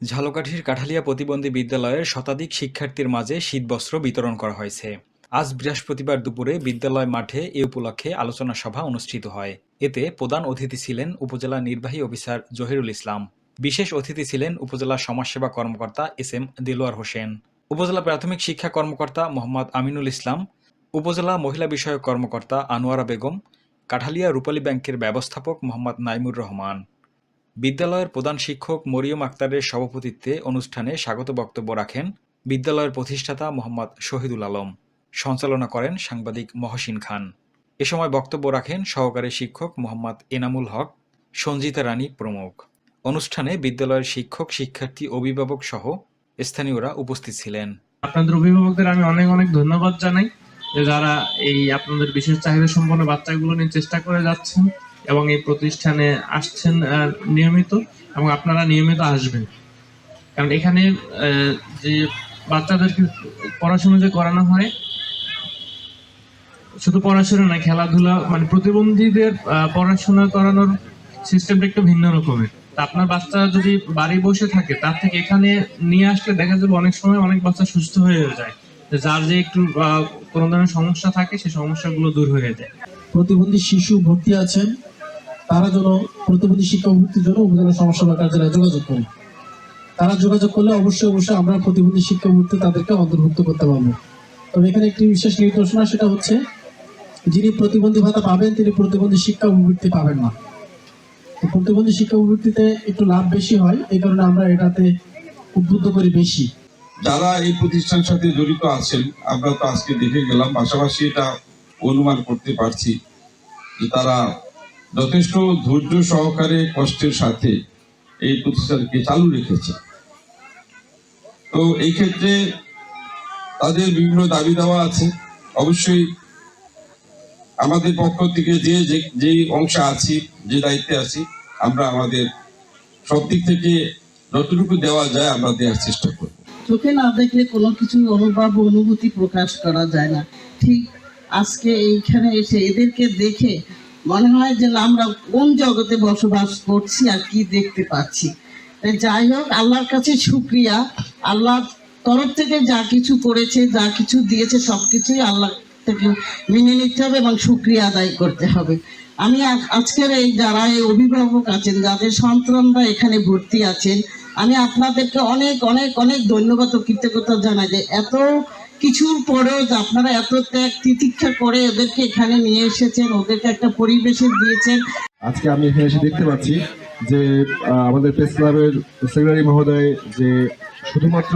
ঝালকাঠির কাঠালিয়া প্রতিবন্ধী বিদ্যালয়ের শতাধিক শিক্ষার্থীর মাঝে শীতবস্ত্র বিতরণ করা হয়েছে। আজ বৃহস্পতিবার দুপুরে বিদ্যালয় মাঠে এ উপলক্ষে আলোচনা সভা অনুষ্ঠিত হয়। এতে প্রধান অতিথি ছিলেন উপজেলা নির্বাহী অফিসার জহিরুল ইসলাম। বিশেষ অতিথি ছিলেন উপজেলা সমাজসেবা কর্মকর্তা এস এম দেলোয়ার হোসেন। উপজেলা প্রাথমিক শিক্ষা কর্মকর্তা মোহাম্মদ আমিনুল ইসলাম, উপজেলা মহিলা বিষয়ক কর্মকর্তা আনোয়ারা বেগম, কাঠালিয়া রূপালী ব্যাংকের ব্যবস্থাপক মোহাম্মদ নাইমুর রহমান। বিদ্যালয়ের প্রধান শিক্ষক মরিয়ম আক্তারের সভাপতিত্বে অনুষ্ঠানে স্বাগত বক্তব্য রাখেন বিদ্যালয়ের প্রতিষ্ঠাতা মোহাম্মদ শহীদুল আলম। সঞ্চালনা করেন সাংবাদিক মহসিন খান। এ সময় বক্তব্য রাখেন সহকারী শিক্ষক মোহাম্মদ এনামুল হক, সঞ্জিতা রানী প্রমুখ। অনুষ্ঠানে বিদ্যালয়ের শিক্ষক, শিক্ষার্থী, অভিভাবক সহ স্থানীয়রা উপস্থিত ছিলেন। আপনাদের অভিভাবকদের আমি অনেক অনেক ধন্যবাদ জানাই যারা এই আপনাদের বিশেষ চাহিদা সম্পন্ন বাচ্চাগুলো নিয়ে চেষ্টা করে যাচ্ছেন। এবং এই প্রতিষ্ঠানে আসছেন নিয়মিত এবং আপনারা নিয়মিত আসবেন। কারণ এখানে যে বাচ্চাদেরকে পড়াশোনা যে করানো হয়, শুধু পড়াশোনা না খেলাধুলা মানে প্রতিবন্ধীদের পড়াশোনা করানোর সিস্টেমটা একটু ভিন্ন রকমের। আপনার বাচ্চা যদি বাড়ি বসে থাকে, তার থেকে এখানে নিয়ে আসলে দেখা যাবে অনেক সময় অনেক বাচ্চা সুস্থ হয়ে যায়। যার যে একটু কোনো ধরনের সমস্যা থাকে সেই সমস্যাগুলো দূর হয়ে যায়। প্রতিবন্ধী শিশু ভর্তি আছেন। তারা যেন প্রতিবন্ধী শিক্ষা ভর্তির জন্য উপজেলা সমস্যা কার্যালয়ে যোগাযোগ করে। তারা যোগাযোগ করলে অবশ্যই অবশ্যই আমরা প্রতিবন্ধী শিক্ষা ভর্তি তাদেরকে অন্তর্ভুক্ত করতে পারব। তবে এখানে একটি বিশেষ নির্দেশনা, সেটা হচ্ছে, যিনি প্রতিবন্ধী ভাতা পাবেন, তিনি প্রতিবন্ধী শিক্ষা উপবৃত্তি পাবেন না। প্রতিবন্ধী শিক্ষা উপবৃত্তিতে একটু লাভ বেশি হয়, এই কারণে আমরা এটাতে উদ্বুদ্ধ করি বেশি। যারা এই প্রতিষ্ঠান সাথে জড়িত আছেন, আমরা তো আজকে দেখে গেলাম, পাশাপাশি এটা অনুমান করতে পারছি যে তারা যথেষ্ট ধৈর্য সহকারে কষ্টের সাথে এই প্রতিষ্ঠানকে চালু রেখেছে। তো এই ক্ষেত্রে তাদের বিভিন্ন দাবি দেওয়া আছে। অবশ্যই আমাদের পক্ষ থেকে যে, যে- অংশে আছি, যে দায়িত্বে আছি, আমরা আমাদের সব দিক থেকে যতটুকু দেওয়া যায় আমরা দেওয়ার চেষ্টা করব। চোখে না দেখলে কোনো কিছু অনুভব অনুভূতি প্রকাশ করা যায় না। ঠিক আজকে এইখানে এসে এদেরকে দেখে মনে হয় যে আমরা কোন জগতে বসবাস করছি আর কি দেখতে পাচ্ছি। যাই হোক, আল্লাহর কাছে শুক্রিয়া। আল্লাহর তরফ থেকে যা কিছু করেছে, যা কিছু দিয়েছে, সব কিছুই আল্লাহ থেকে মেনে নিতে হবে এবং শুক্রিয়া আদায় করতে হবে। আমি আজকের এই যারা এই অভিভাবক আছেন, যাদের সন্তানরা এখানে ভর্তি আছেন, আমি আপনাদেরকে অনেক অনেক অনেক ধন্যবাদ ও কৃতজ্ঞতা জানাই যে এত কিছুর পরেও আপনারা এত ত্যাগ তিতিক্ষা করে ওদেরকে এখানে নিয়ে এসেছেন, ওদেরকে একটা পরিবেশে দিয়েছেন। আজকে আমি এখানে এসে দেখতে পাচ্ছি যে আমাদের প্রেস ক্লাবের সেক্রেটারি মহোদয় যে শুধুমাত্র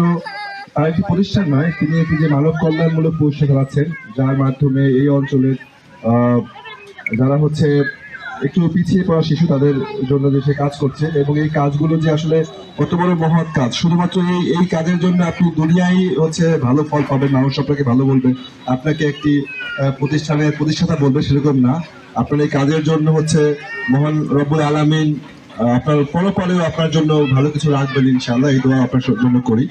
তার একটি প্রতিষ্ঠান নয়, তিনি একটি যে মানব কল্যাণমূলক পরিষেবা চালাচ্ছেন, যার মাধ্যমে এই অঞ্চলের যারা হচ্ছে একটু পিছিয়ে পড়া শিশু তাদের জন্য যে সে কাজ করছে এবং এই কাজগুলো যে আসলে কত বড় মহৎ কাজ। শুধুমাত্র এই এই কাজের জন্য আপনি দুনিয়ায় হচ্ছে ভালো ফল পাবেন মানুষ আপনাকে ভালো বলবে আপনাকে একটি প্রতিষ্ঠানের প্রতিষ্ঠাতা বলবে সেরকম না। আপনার এই কাজের জন্য হচ্ছে মহান রব্বুল আলামিন আপনার পরপরেও আপনার জন্য ভালো কিছু রাখবেন ইনশাআল্লাহ, এই দোয়া আপনার জন্য করি।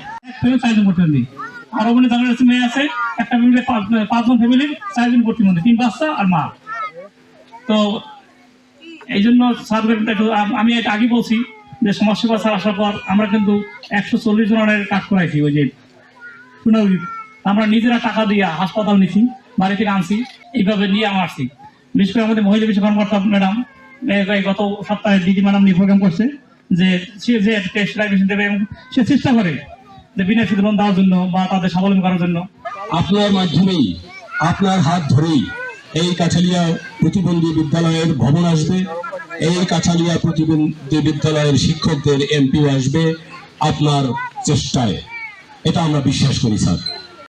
আর ওখানে যারা আছে মেয়ে আছে, একটা ফ্যামিলি পাঁচজন ফ্যামিলির চারজন মন্দির তিন বাচ্চা আর মা। তো এই জন্য একটু, আম- আগে বলছি যে সমাজসেবা স্যার আসার পর আমরা কিন্তু একশো চল্লিশ জনের কাজ করাইছি ওই যে সুনাউরি আমরা নিজেরা টাকা দিয়ে হাসপাতাল নিছি, বাড়ি থেকে আনছি, এইভাবে নিয়ে আমরা আসছি বিশেষ করে আমাদের মহিলা বিষয় কর্মকর্তা ম্যাডাম গত সপ্তাহে দিদি ম্যাডাম নিয়ে প্রোগ্রাম করছে যে সে যে টেস্ট লাইসেন্স দেবে এবং সে চেষ্টা করে যে বিনা সুদ দেওয়ার জন্য বা তাদের স্বাবলম্বী করার জন্য। আপনার মাধ্যমেই, আপনার হাত ধরেই এই কাছালিয়া প্রতিবন্ধী বিদ্যালয়ের ভবন আসবে। এই কাছালিয়া প্রতিবন্ধী বিদ্যালয়ের শিক্ষকদের এমপিও আসবে আপনার চেষ্টায়। এটা আমরা বিশ্বাস করি, স্যার।